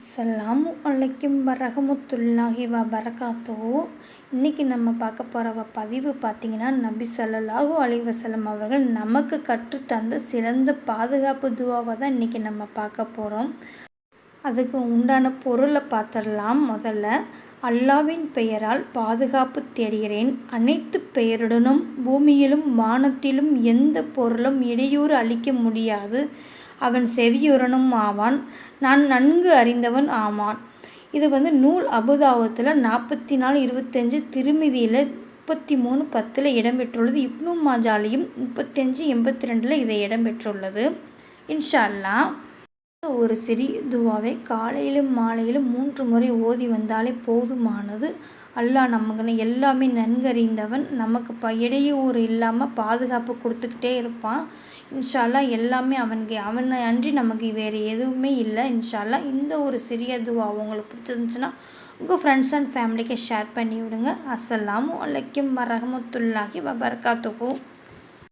அஸ்லாம் அலைக்கும் வரகமுத்துல்லாஹி வ பரகாத்துஹு இன்றைக்கி நம்ம பார்க்க போகிற பதிவு பார்த்திங்கன்னா நபி ஸல்லல்லாஹு அலிவசலம் அவர்கள் நமக்கு கற்றுத்தந்த சிறந்த பாதுகாப்பு துவாவை தான் இன்றைக்கி நம்ம பார்க்க போகிறோம் அதுக்கு உண்டான பொருளை பார்த்துடலாம். முதல்ல அல்லாவின் பெயரால் பாதுகாப்பு தேடுகிறேன். அனைத்து பெயருடனும் பூமியிலும் வானத்திலும் எந்த பொருளும் இடையூறு அளிக்க முடியாது. அவன் செவியுறனும் ஆவான். நான் நன்கு அறிந்தவன் ஆமான் இது வந்து நூல் அபுதாபத்தில் நாற்பத்தி நாலு இருபத்தஞ்சு திருமிதியில் முப்பத்தி மூணு பத்தில் இடம்பெற்றுள்ளது. இப்னு மாஜாலியும் முப்பத்தஞ்சு எண்பத்தி ரெண்டில் இதை இடம்பெற்றுள்ளது. இன்ஷா அல்லாஹ் ஒரு சிறிய துவாவை காலையிலும் மாலையிலும் மூன்று முறை ஓதி வந்தாலே போதுமானது. அல்லாஹ் நமக்குன்னு எல்லாமே நன்கறிந்தவன். நமக்கு ப இடையூறு இல்லாமல் பாதுகாப்பு கொடுத்துக்கிட்டே இருப்பான். இன்ஷால்லா எல்லாமே அவனுக்கு அவனை அன்றி நமக்கு வேறு எதுவுமே இல்லை. இன்ஷால்லா இந்த ஒரு சிறிய துவா உங்களுக்கு பிடிச்சிருந்துச்சுன்னா உங்கள் ஃப்ரெண்ட்ஸ் அண்ட் ஃபேமிலிக்கு ஷேர் பண்ணி விடுங்க அஸ்ஸலாமு அலைக்கும் வரஹமத்துல்லாஹி வபர்காத்துக்கும்